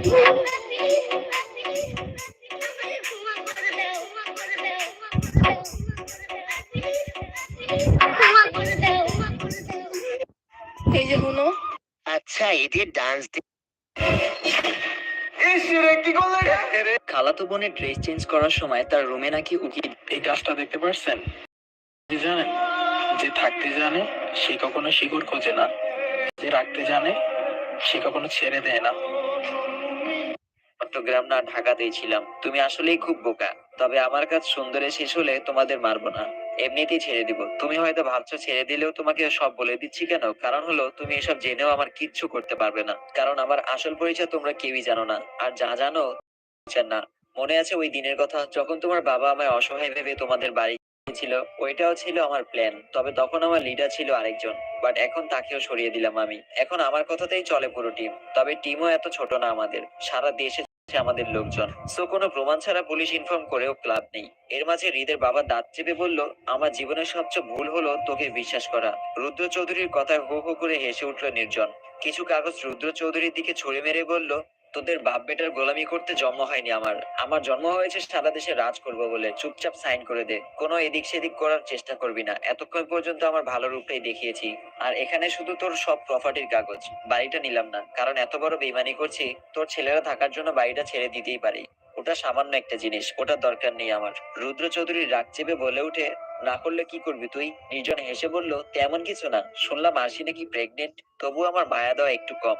এই যে আচ্ছা এদের ডান্স খালাতো বোনের ড্রেস চেঞ্জ করার সময় তার রুমে নাকি উকি এই গাছটা দেখতে পারছেন? জানেন যে থাকতে জানে সে কখনো শিকড় খোঁজে না। যে রাখতে জানে সে কখনো ছেড়ে দেয় না। চট্টগ্রাম না ঢাকাতেই ছিলাম। তুমি আসলেই খুব বোকা। তবে আমার কাজ সুন্দরে শেষ হলে তোমাদের মারবো না। এমনিতেই ছেড়ে দিব। তুমি হয়তো ভাবছ ছেড়ে দিলেও তোমাকে সব বলে দিচ্ছি কেন? কারণ হলো, তুমি এসব জেনেও আমার কিচ্ছু করতে পারবে না। কারণ আমার আসল পরিচয় তোমরা কেউই জানো না। আর যা জানো না। মনে আছে ওই দিনের কথা, যখন তোমার বাবা আমায় অসহায় ভেবে তোমাদের বাড়ি ছিল, ওইটাও ছিল আমার প্ল্যান তবে তখন আমার লিডার ছিল আরেকজন। বাট এখন তাকেও সরিয়ে দিলাম আমি। এখন আমার কথাতেই চলে পুরো টিম তবে টিমও এত ছোট না আমাদের। সারা দেশে আমাদের লোকজন। সো কোনো প্রমাণ ছাড়া পুলিশ ইনফর্ম করেও ক্লাব নেই। এর মাঝে হৃদের বাবা দাঁত চেপে বলল, আমার জীবনের সবচেয়ে ভুল হলো তোকে বিশ্বাস করা। রুদ্র চৌধুরীর কথায় হো হো করে হেসে উঠল নির্জন। কিছু কাগজ রুদ্র চৌধুরীর দিকে ছুড়ে মেরে বলল তোদের বাপ বেটার গোলামি করতে জন্ম হয়নি আমার। আমার জন্ম হয়েছে সারা দেশে রাজ করব বলে। চুপচাপ সাইন করে দে। কোনো এদিক সেদিক করার চেষ্টা করবি না। এতক্ষণ পর্যন্ত আমার ভালো রূপটাই দেখিয়েছি। আর এখানে শুধু তোর সব প্রপার্টির কাগজ। বাড়িটা নিলাম না। কারণ এত বড় বেইমানি করছি, তোর ছেলেরা থাকার জন্য বাড়িটা ছেড়ে দিতেই পারি। ওটা সামান্য একটা জিনিস। ওটার দরকার নেই আমার। রুদ্র চৌধুরী রাগ চেপে বলে উঠে না করলে কি করবি তুই? নির্জন হেসে বলল, তেমন কিছু না। শুনলাম আরশি নাকি প্রেগনেন্ট তবু আমার মায়া দেওয়া একটু কম।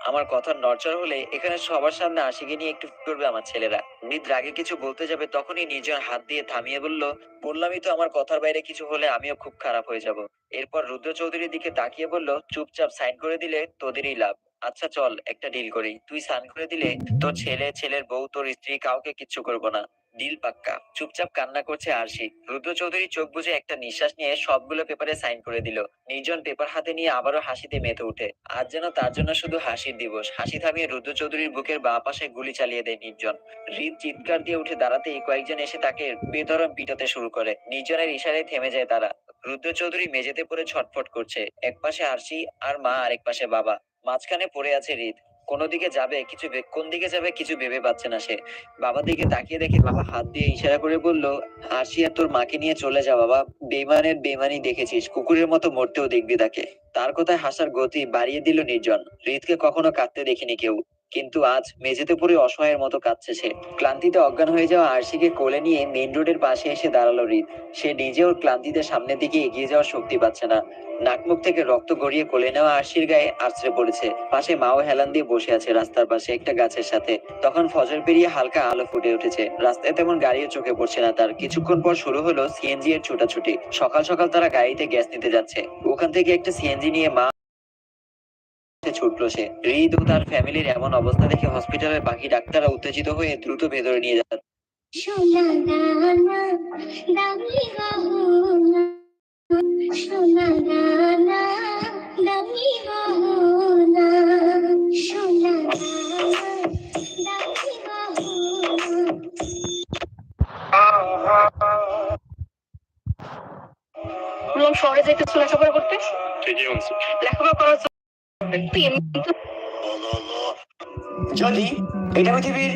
আমার কথার নড়চড় হলে এখানে সবার সামনে আশিকে নিয়ে একটু করবে আমার ছেলেরা। মৃদ রাগে কিছু বলতে যাবে তখনই নিজের হাত দিয়ে থামিয়ে বলল, বললামই তো আমার কথার বাইরে কিছু হলে আমিও খুব খারাপ হয়ে যাব। এরপর রুদ্র চৌধুরীর দিকে তাকিয়ে বলল, চুপচাপ সাইন করে দিলে তোদেরই লাভ। আচ্ছা চল, একটা ডিল করি। তুই সাইন করে দিলে তোর ছেলে, ছেলের বউ, তোর স্ত্রী, কাউকে কিচ্ছু করব না। ডিল পাক্কা। চুপচাপ কান্না করছে আরশি। রুদ্র চৌধুরী চোখ বুঝে একটা নিঃশ্বাস নিয়ে সবগুলো পেপারে সাইন করে দিল। নির্জন পেপার হাতে নিয়ে আবারও হাসিতে মেতে ওঠে আজ যেন তার জন্য শুধু হাসির দিবস। হাসি থামিয়ে রুদ্র চৌধুরীর বুকের বাঁ পাশে গুলি চালিয়ে দেয় নির্জন। হৃদ চিৎকার দিয়ে উঠে দাঁড়াতেই কয়েকজন এসে তাকে বেধরম পিটাতে শুরু করে। নির্জনের ইশারায় থেমে যায় তারা। রুদ্র চৌধুরী মেঝেতে পড়ে ছটফট করছে। এক পাশে আরশি আর মা, আরেক পাশে বাবা। মাঝখানে পড়ে আছে হৃদ। কোন দিকে যাবে, কিছু কোন দিকে যাবে কিছু ভেবে পাচ্ছে না সে। বাবা দিকে তাকিয়ে দেখে বাবা হাত দিয়ে ইশারা করে বলল আসিয়া তোর মাকে নিয়ে চলে যা বাবা। বেমানের বেমানি দেখেছিস, কুকুরের মতো মরতেও দেখবি তাকে। তার কথায় হাসার গতি বাড়িয়ে দিল নির্জন। হৃদকে কখনো কাঁদতে দেখিনি কেউ। কিন্তু আজ মেঝেতে পড়ে অসহায়ের মতো কাঁদছে সে। ক্লান্তিতে অজ্ঞান হয়ে যাওয়া আরশিকে কোলে নিয়ে মেইন রোডের পাশে এসে দাঁড়াল হৃদ। সে নিজেও ক্লান্তিতে সামনের দিকে এগিয়ে যাওয়ার শক্তি পাচ্ছে না। নাকমুখ থেকে রক্ত গড়িয়ে কোলে নেওয়া আরশির গায়ে আছড়ে পড়েছে। পাশে মাও হেলান দিয়ে বসে আছে রাস্তার পাশে একটা গাছের সাথে। তখন ফজর পেরিয়ে হালকা আলো ফুটে উঠেছে। রাস্তায় তেমন গাড়িও চোখে পড়ছে না তার। কিছুক্ষণ পর শুরু হলো সিএনজি এর ছোটাছুটি। সকাল সকাল তারা গাড়িতে গ্যাস নিতে যাচ্ছে। ওখান থেকে একটা সিএনজি নিয়ে মা ছুটলো সে। হৃদ ও তার ফ্যামিলির এমন অবস্থা দেখে হসপিটালের বাকি ডাক্তাররা উত্তেজিত হয়ে দ্রুত ভেতরে নিয়ে বললাম শহরে যাইতেছ লেখাপড়া করতে? লেখাপড়া করার যদি এটা পৃথিবীর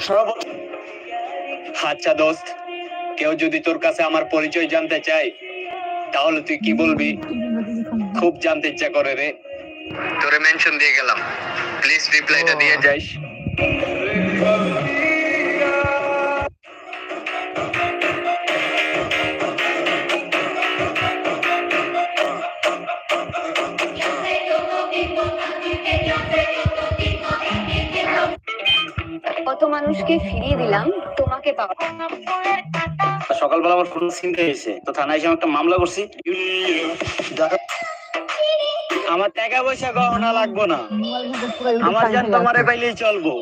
সর্বপ্রথম আচ্ছা দোস্ত কেউ যদি তোর কাছে আমার পরিচয় জানতে চায় তাহলে তুই কি বলবি? খুব জানতে ইচ্ছা করে রে। তোরে মেনশন দিয়ে গেলাম। প্লিজ রিপ্লাইটা দিয়ে যাইস তোমাকে পাওয়া। সকালবেলা আমার ফোন তো থানায় এসে আমি একটা মামলা করছি। আমার টাকা পয়সা গহনা লাগবো না। আমার জান তোমারে পাইলেই চলবো।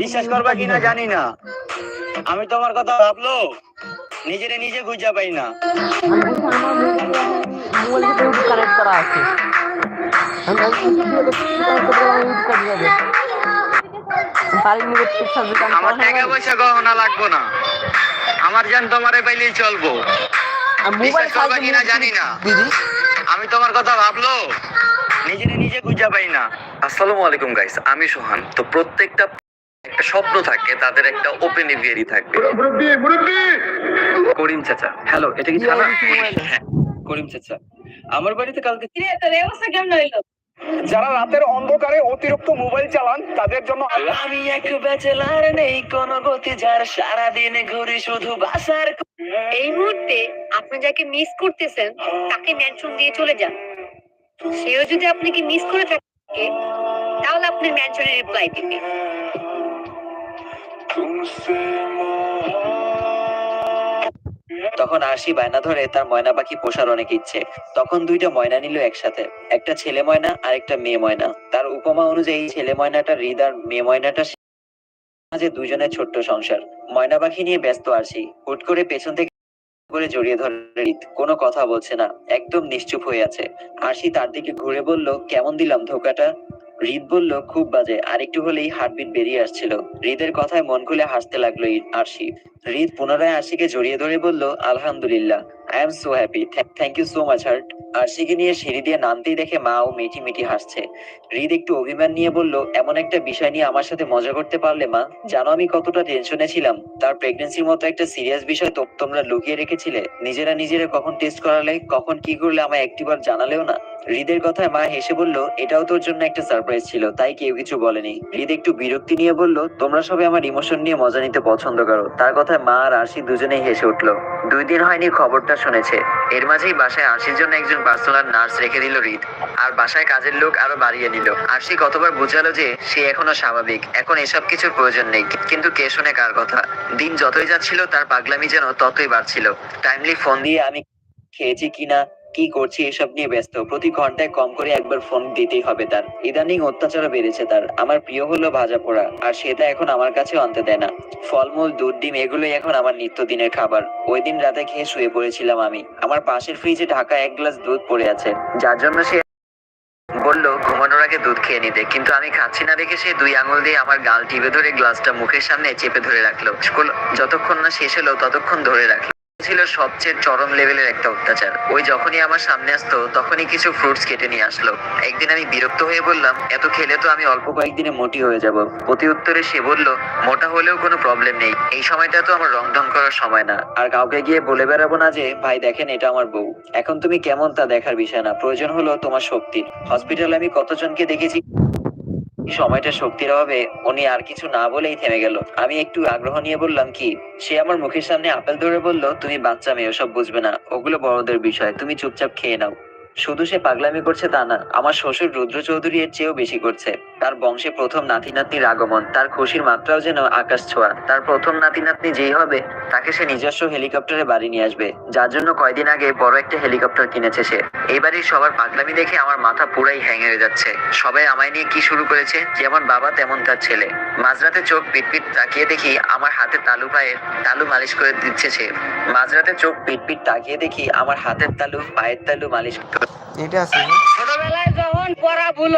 বিশ্বাস করবা কিনা জানি না। আমি তোমার কথা ভাবলো। নিজেরে নিজে খুঁজা পাই না। কানেক্ট করা আছে। আমি আমার টাকা পয়সা গহনা লাগবো না। আমার জান তোমারে পাইলেই চলবো। কিনা জানি না। আমি তোমার কথা ভাবলো। নিজেরে নিজে খুঁজে পাই না। আসসালামু আলাইকুম গাইস আমি সোহান। তো প্রত্যেকটা একটা স্বপ্ন থাকে তাদের একটা ওপেন এভিয়ারি থাকবে করিম চাচা হ্যালো এটা কি থানা? হ্যাঁ করিম চাচা। আমার বাড়িতে কালকে তোর অবস্থা কেমন হইল? যারা রাতের অন্ধকারে অতিরিক্ত মোবাইল চালান তাদের জন্য আমি এক ব্যাচেলার নেই কোনো গতি যার সারাদিন ঘুরি শুধু বাসার এই মুহূর্তে আপনি যাকে মিস করতেছেন তাকে মেনশন দিয়ে চলে যান। সেও যদি আপনাকে মিস করে থাকে তাহলে আপনি মেনশনে রিপ্লাই দিবে তখন আরশি বায়না ধরে তার ময়না পাখি পোষার অনেক ইচ্ছে। তখন দুইটা ময়না নিল একসাথে। একটা ছেলে ময়না আর একটা মেয়ে ময়না। তার উপমা অনুযায়ী ছেলে ময়নাটা হৃদ মেয়ে ময়নাটা মাঝে দুজনের ছোট্ট সংসার। ময়না পাখি নিয়ে ব্যস্ত আরশি। হুট করে পেছন থেকে করে জড়িয়ে ধরে হৃদ। কোনো কথা বলছে না। একদম নিশ্চুপ হয়ে আছে। আরশি তার দিকে ঘুরে বলল, কেমন দিলাম ধোকাটা? হৃদ বলল, খুব বাজে। আর একটু হলেই হার্টবিট বেরিয়ে আসছিল। হৃদের কথায় মন খুলে হাসতে লাগল আরশি। হৃদ পুনরায় আশিকে জড়িয়ে ধরে বলল, আলহামদুলিল্লাহ। I am so happy thank you so much heart আরশিকে নিয়ে সিঁড়ি দিয়ে নামতেই দেখে মা ও মিটি মিটি হাসছে। হৃদ একটু অভিমান নিয়ে বলল, এমন একটা বিষয় নিয়ে আমার সাথে মজা করতে পারলে মা? জানো আমি কতটা টেনশনে ছিলাম। তার প্রেগনেন্সির মতো একটা সিরিয়াস বিষয় তো তোমরা লুকিয়ে রেখেছিলে। নিজেরা নিজেরা কখন টেস্ট করালে, কখন কি করলে আমায় একটিবার জানালেও না? হৃদের কথায় মা হেসে বলল, এটাও তোর জন্য একটা সারপ্রাইজ ছিল, তাই কেউ কিছু বলেনি। হৃদ একটু বিরক্তি নিয়ে বলল, তোমরা সবাই আমার ইমোশন নিয়ে মজা নিতে পছন্দ করো। তার কথায় মা আর আরশি দুজনেই হেসে উঠল। দুই দিন হয়নি খবরটা শুনেছে। এর মাঝেই বাসায় আরশির জন্য একজন পার্সোনাল নার্স রেখে দিল রিদ আর বাসায় কাজের লোক আরও বাড়িয়ে নিল। আরশি কতবার বুঝালো যে সে এখনও স্বাভাবিক, এখন এসব কিছুর প্রয়োজন নেই। কিন্তু কে শোনে কার কথা? দিন যতই যাচ্ছিল, তার পাগলামি যেন ততই বাড়ছিল। টাইমলি ফোন দিয়ে আমি খেয়েছি কিনা কি করছি এসব নিয়ে ব্যস্ত? প্রতি ঘন্টায় কম করে একবার ফোন দিতেই হবে তার। ইদানিং অত্যাচারও বেড়েছে তার। আমার প্রিয় হলো ভাজা পোড়া, আর সেটা এখন আমার কাছে আনতে দেয় না। ফলমূল, দুধ, ডিম, এগুলোই এখন আমার নিত্যদিনের খাবার। ওই দিন রাতে খেয়ে শুয়ে পড়েছিলাম আমি। আমার পাশের ফ্রিজে ঢাকা এক গ্লাস দুধ পড়ে আছে। যার জন্য সে বলল, ঘুমানোর আগে দুধ খেয়ে নিতে। কিন্তু আমি খাচ্ছি না দেখে সে দুই আঙুল দিয়ে আমার গাল টিপে ধরে গ্লাসটা মুখের সামনে চেপে ধরে রাখল। স্কুল যতক্ষণ না শেষ হলো, ততক্ষণ ধরে রাখল। ছিল সবচেয়ে চরম লেভেলের একটা অত্যাচার। ওই যখনই আমার সামনে আসতো, তখনই কিছু ফ্রুটস কেটে নিয়ে আসলো। একদিন আমি বিরক্ত হয়ে বললাম, এত খেলে তো আমি অল্প কয়েকদিনে মোটি হয়ে যাব। প্রতি উত্তরে সে বলল, মোটা হলেও কোনো প্রবলেম নেই। এই সময়টা তো আমার রং ঢং করার সময় না। আর কাউকে গিয়ে বলে বেড়াবো না যে, ভাই, দেখেন, এটা আমার বউ। এখন তুমি কেমন তা দেখার বিষয় না। প্রয়োজন হলো তোমার শক্তি। হসপিটালে আমি কতজনকে দেখেছি সময়টা শক্তির অভাবে উনি আর কিছু না বলেই থেমে গেল। আমি একটু আগ্রহ নিয়ে বললাম কি, সে আমার মুখের সামনে আপেল ধরে বলল, তুমি বাচ্চা মেয়ে, ওসব বুঝবে না। ওগুলো বড়দের বিষয়, তুমি চুপচাপ খেয়ে নাও। শুধু সে পাগলামি করছে তা না, আমার শ্বশুর রুদ্র চৌধুরী এর চেয়েও বেশি করছে। তার বংশে প্রথম নাতি নাতনির আগমন, তার খুশির মাত্রাও যেন আকাশ ছোঁয়া। তার প্রথম নাতি নাতনি যেই হবে, তাকে সে নিজস্ব হেলিকপ্টারে বাড়ি নিয়ে আসবে। যার জন্য কয়দিন আগে বড় একটা হেলিকপ্টার কিনেছে সে। এই বাড়ির সবার পাগলামি দেখে আমার মাথা পুরাই হ্যাং হয়ে যাচ্ছে। সবাই আমায় নিয়ে কি শুরু করেছে, যেমন বাবা, তেমন তার ছেলে। মাঝরাতে চোখ পিটপিট তাকিয়ে দেখি আমার হাতে তালু পায়ের তালু মালিশ করে দিচ্ছে সে মাঝরাতে চোখ পিটপিট তাকিয়ে দেখি আমার হাতের তালু পায়ের তালু মালিশ এটা আছে। ছোটবেলায় যখন পড়া ভুল